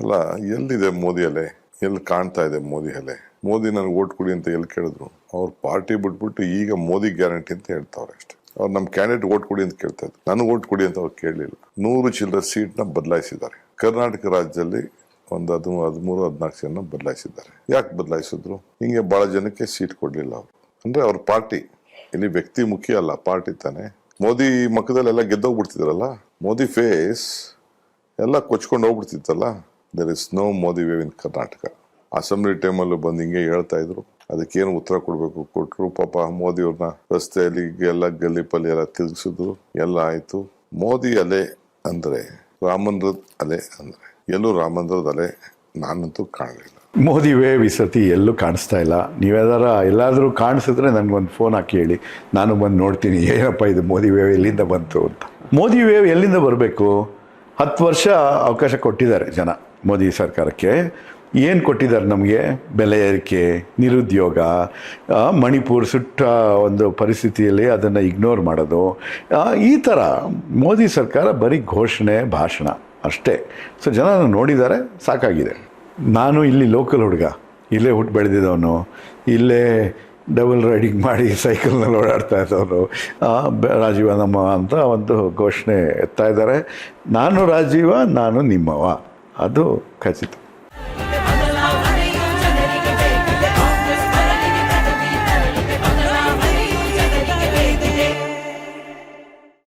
ಅಲ್ಲ, ಎಲ್ಲಿದೆ ಮೋದಿ ಅಲೆ? ಎಲ್ಲಿ ಕಾಣ್ತಾ ಇದೆ ಮೋದಿ ಅಲೆ? ಮೋದಿ ನನಗೆ ಓಟ್ ಕೊಡಿ ಅಂತ ಎಲ್ಲಿ ಕೇಳಿದ್ರು? ಅವ್ರ ಪಾರ್ಟಿ ಬಿಟ್ಬಿಟ್ಟು ಈಗ ಮೋದಿ ಗ್ಯಾರಂಟಿ ಅಂತ ಹೇಳ್ತಾವ್ರೆ ಅಷ್ಟೇ. ಅವ್ರು ನಮ್ಮ ಕ್ಯಾಂಡಿಡೇಟ್ ಓಟ್ ಕೊಡಿ ಅಂತ ಕೇಳ್ತಾ ಇದ್ರು. ನನಗೆ ಓಟ್ ಕೊಡಿ ಅಂತ ಅವ್ರು ಕೇಳಲಿಲ್ಲ. ನೂರು ಚಿಲ್ಲರ ಸೀಟ್ನ ಬದಲಾಯಿಸಿದ್ದಾರೆ. ಕರ್ನಾಟಕ ರಾಜ್ಯದಲ್ಲಿ ಒಂದು ಹದಿಮೂರು ಹದಿಮೂರು, ಹದಿನಾಲ್ಕು ಜನ ಬದಲಾಯಿಸಿದ್ದಾರೆ. ಯಾಕೆ ಬದಲಾಯಿಸಿದ್ರು? ಹಿಂಗೆ ಬಹಳ ಜನಕ್ಕೆ ಸೀಟ್ ಕೊಡ್ಲಿಲ್ಲ ಅವರು. ಅಂದ್ರೆ ಅವ್ರ ಪಾರ್ಟಿ, ಇಲ್ಲಿ ವ್ಯಕ್ತಿ ಮುಖ್ಯ ಅಲ್ಲ, ಪಾರ್ಟಿ ತಾನೆ. ಮೋದಿ ಮಕ್ಕದಲ್ಲೆಲ್ಲ ಗೆದ್ದೋಗ್ಬಿಡ್ತಿದ್ರಲ್ಲ? ಮೋದಿ ಫೇಸ್ ಎಲ್ಲ ಕೊಚ್ಕೊಂಡು ಹೋಗ್ಬಿಡ್ತಿತ್ತಲ್ಲ? There is no Modi wave in Karnataka assembly ಟೈಮಲ್ಲೂ ಬಂದು ಹಿಂಗೆ ಹೇಳ್ತಾ ಇದ್ರು. ಅದಕ್ಕೇನು ಉತ್ತರ ಕೊಡಬೇಕು? ಕೊಟ್ಟರು ಪಾಪ ಮೋದಿಯವ್ರನ್ನ ರಸ್ತೆಯಲ್ಲಿ ಎಲ್ಲ ಗಲ್ಲಿ ಪಲ್ಲಿ ಎಲ್ಲ ತಿರುಗಿಸಿದ್ರು. ಎಲ್ಲ ಆಯಿತು. ಮೋದಿ ಅಲೆ ಅಂದರೆ ರಾಮಂದ್ರದ ಅಲೆ ಅಂದರೆ, ಎಲ್ಲೂ ರಾಮಂದ್ರದ ಅಲೆ ನಾನಂತೂ ಕಾಣಲಿಲ್ಲ. ಮೋದಿ ವೇವ್ ಈ ಸತಿ ಎಲ್ಲೂ ಕಾಣಿಸ್ತಾ ಇಲ್ಲ. ನೀವೇದಾರ ಎಲ್ಲಾದರೂ ಕಾಣಿಸಿದ್ರೆ ನನಗೊಂದು ಫೋನ್ ಹಾಕಿ ಹೇಳಿ. ನಾನು ಬಂದು ನೋಡ್ತೀನಿ. ಏನಪ್ಪ ಇದು ಮೋದಿ ವೇವ್ ಎಲ್ಲಿಂದ ಬಂತು ಅಂತ. ಮೋದಿ ವೇವ್ ಎಲ್ಲಿಂದ ಬರಬೇಕು? ಹತ್ತು ವರ್ಷ ಅವಕಾಶ ಕೊಟ್ಟಿದ್ದಾರೆ ಜನ. ಮೋದಿ ಸರ್ಕಾರಕ್ಕೆ ಏನು ಕೊಟ್ಟಿದ್ದಾರೆ ನಮಗೆ? ಬೆಲೆ ಏರಿಕೆ, ನಿರುದ್ಯೋಗ ಮಣಿಪುರ್ ಸುಟ್ಟ ಒಂದು ಪರಿಸ್ಥಿತಿಯಲ್ಲಿ ಅದನ್ನು ಇಗ್ನೋರ್ ಮಾಡೋದು. ಈ ಥರ ಮೋದಿ ಸರ್ಕಾರ ಬರೀ ಘೋಷಣೆ, ಭಾಷಣ ಅಷ್ಟೇ. ಸೊ ಜನ ನೋಡಿದ್ದಾರೆ, ಸಾಕಾಗಿದೆ. ನಾನು ಇಲ್ಲಿ ಲೋಕಲ್ ಹುಡುಗ, ಇಲ್ಲೇ ಹುಟ್ಟು ಬೆಳೆದಿದ್ದವನು, ಇಲ್ಲೇ ಡಬಲ್ ರೈಡಿಂಗ್ ಮಾಡಿ ಸೈಕಲ್ನಲ್ಲಿ ಓಡಾಡ್ತಾ ಇದ್ದವರು ರಾಜೀವ ನಮ್ಮ ಅಂತ ಒಂದು ಘೋಷಣೆ ಎತ್ತಾ ಇದ್ದಾರೆ. ನಾನು ರಾಜೀವ, ನಾನು ನಿಮ್ಮವ ಅದು ಖಚಿತ.